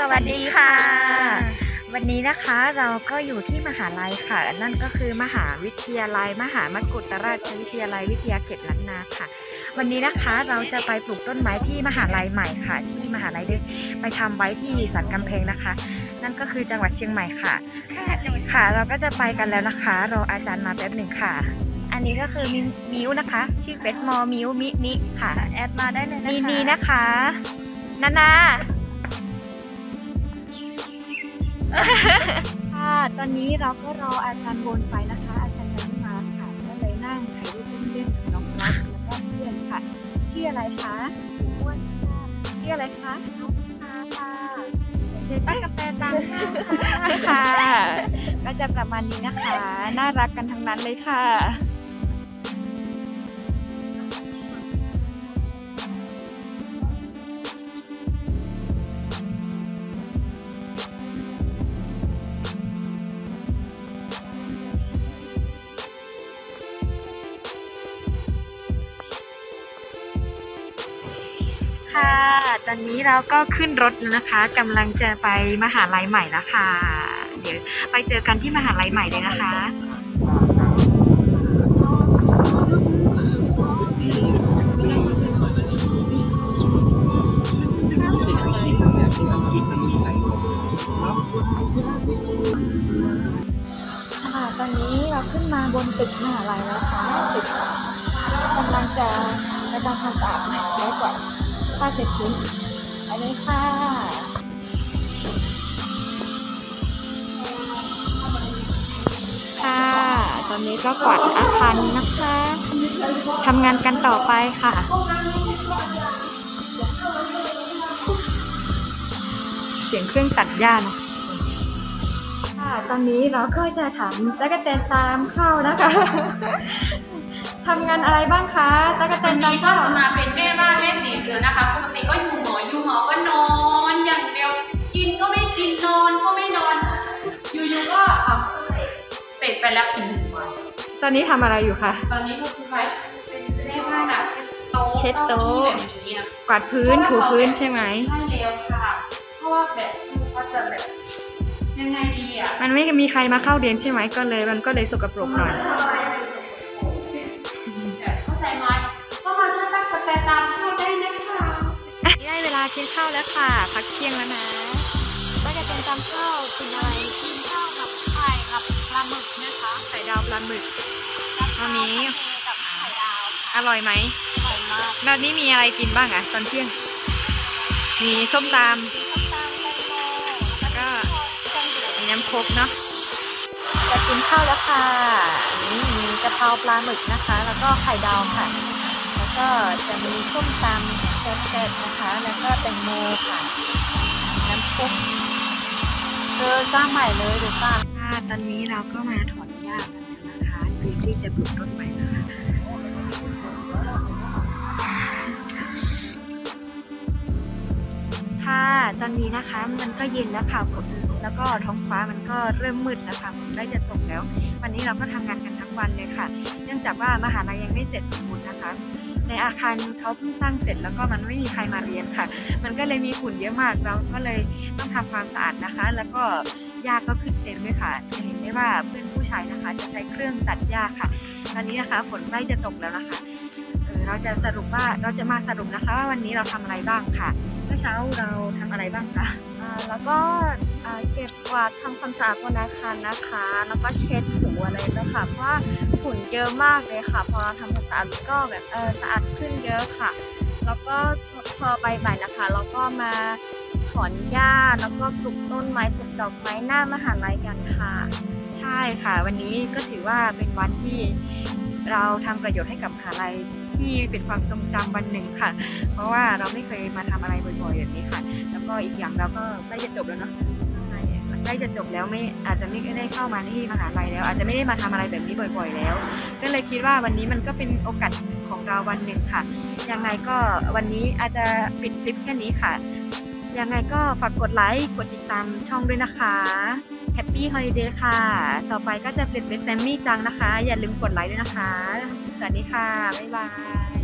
สวัสดีค่ะ วันนี้นะคะเราก็อยู่ที่มหาลัยค่ะ นั่นก็คือมหาวิทยาลัย มหามกุฏราชวิทยาลัยวิทยาเขตล้านนาค่ะ วันนี้นะคะเราจะไปปลูกต้นไม้ที่มหาลัยใหม่ค่ะ ที่มหาลัยได้ไปทำไว้ที่สันกำแพงนะคะ นั่นก็คือจังหวัดเชียงใหม่ค่ะ ค่ะเราก็จะไปกันแล้วนะคะรออาจารย์มาแป๊บหนึ่งค่ะอันนี้ก็คือมิมิวนะคะ ชื่อเฟซมอมิวมินิค่ะ แอดมาได้เลยนะคะนีนีนะคะนานา ค่ะตอนนี้เราก็รออาจารย์วนไปนะคะ อาจารย์ยังไม่มาค่ะก็เลยนั่งถ่ายรูปเล่นๆกับน้องรักแล้วก็เพื่อนค่ะชื่ออะไรคะอ้วนค่ะชื่ออะไรคะน้องพาค่ะเด็กตั้งกระแตตังค่ะ ก็จะประมาณนี้นะคะ น่ารักกันทั้งนั้นเลยค่ะ ค่ะ ตอนนี้เราก็ขึ้นรถนะคะกำลังจะไปมหาลัยใหม่แล้วค่ะ เดี๋ยวไปเจอกันที่มหาลัยใหม่เลยนะคะค่ะตอนนี้เราขึ้นมาบนตึกมหาลัยแล้วค่ะตึกกำลังจะไปทำความสะอาดแล้วก่อน ถ้าเสร็จสิ้นไปเลยค่ะค่ะ ตอนนี้ก็กวาดอาคารนะคะทำงานกันต่อไปค่ะเสียงเครื่องตัดหญ้านะค่ะตอนนี้เราก็จะถามตั๊กแตนตามเข้านะคะ ทำงานอะไรบ้างคะตั๊กแตนตามนี้ก็เข้าจะมาเป็นแม่บ้าน แม่สีเรือนนะคะปกติก็อยู่หออยู่หอก็นอนอย่างเดียวกินก็ไม่กินนอนก็ไม่นอน อยู่ๆก็อะเสร็จไปแล้วอีกหนึ่งวันตอนนี้ทำอะไรอยู่คะ ตอนนี้ก็คือใครเป็นแม่บ้านอะเช็ดโต๊ะเช็ดโต๊ะก้าอี้แบบนี้อะ กวาดพื้นถูพื้นใช่ไหม ใช่แล้วค่ะ เพราะว่าแบบก็จะแบบยังไงดีอะมันไม่มีใครมาเข้าเรียนใช่ไหมก็เลย มันก็เลยสกปรกหน่อยแบ กินข้าวแล้วค่ะ พักเที่ยงแล้วนะตั๊กแตนตามข้าวกินอะไรกินข้าวกับไข่กับปลาหมึกนะคะไข่ดาวปลาหมึกวันนี้กับไข่ดาว อร่อยไหมอร่อยมากแบบนี้มีอะไรกินบ้างอะตอนเที่ยง มีส้มตำแล้วก็มีน้ำโคกเนาะจะกินข้าวแล้วค่ะนี่มีกะเพราปลาหมึกนะคะ แล้วก็ไข่ดาวค่ะ แล้วก็จะมีส้มตำ แซ่บๆนะคะ แล้วก็แตงโมค่ะ น้ำโคกเจอสร้างใหม่เลยดูป่ะค่ะตอนนี้เราก็มาถอนหญ้ากันนะคะเตรียมที่จะปลูกต้นใหม่นะคะค่ะตอนนี้นะคะมันก็เย็นแล้วค่ะฝนแล้วก็ท้องฟ้ามันก็เริ่มมืดแล้วค่ะฝนใกล้จะตกแล้ว วันนี้เราก็ทำงานกันทั้งวันเลยค่ะ เนื่องจากว่ามหาลัยยังไม่เสร็จสมบูรณ์นะคะ ในอาคารเขาเพิ่งสร้างเสร็จแล้วก็มันไม่มีใครมาเรียนค่ะ มันก็เลยมีฝุ่นเยอะมากเราก็เลยต้องทำความสะอาดนะคะ แล้วก็หญ้าก็ขึ้นเต็มด้วยค่ะ จะเห็นได้ว่าเพื่อนผู้ชายนะคะ จะใช้เครื่องตัดหญ้าค่ะ ตอนนี้นะคะฝนใกล้จะตกแล้วนะคะเออเราจะสรุปว่าเราจะมาสรุปนะคะว่าวันนี้เราทำอะไรบ้างค่ะเมื่อเช้าเราทำอะไรบ้างคะแล้วก็เก็บกวาดทำความสะอาดบนอาคารนะคะ แล้วก็เช็ดถูอะไรนะคะเพราะว่า ฝุ่นเยอะมากเลยค่ะ พอเราทำความสะอาดก็แบบเออสะอาดขึ้นเยอะค่ะ แล้วก็พอไปใหม่นะคะ เราก็มาถอนหญ้าแล้วก็ปลูกต้นไม้ปลูกดอกไม้หน้ามหาลัยกันค่ะ ใช่ค่ะ วันนี้ก็ถือว่าเป็นวันที่เราทำประโยชน์ให้กับมหาลัยที่เป็นความทรงจำวันหนึ่งค่ะ เพราะว่าเราไม่เคยมาทำอะไรบ่อยๆแบบนี้ค่ะ แล้วก็อีกอย่างเราก็ใกล้จะจบแล้วเนาะ ใกล้จะจบแล้วไม่อาจจะไม่ได้เข้ามาที่มหาลัยแล้ว อาจจะไม่ได้มาทำอะไรแบบนี้บ่อย ๆ แล้ว ก็เลยคิดว่าวันนี้มันก็เป็นโอกาสของเราวันหนึ่งค่ะ ยังไงก็วันนี้อาจจะปิดคลิปแค่นี้ค่ะ ยังไงก็ฝากกดไลค์กดติดตามช่องด้วยนะคะแฮปปี้ฮอลิเดย์ค่ะ ต่อไปก็จะเปลี่ยนเป็นแซมมี่จังนะคะ อย่าลืมกดไลค์ด้วยนะคะ สวัสดีค่ะ บ๊ายบาย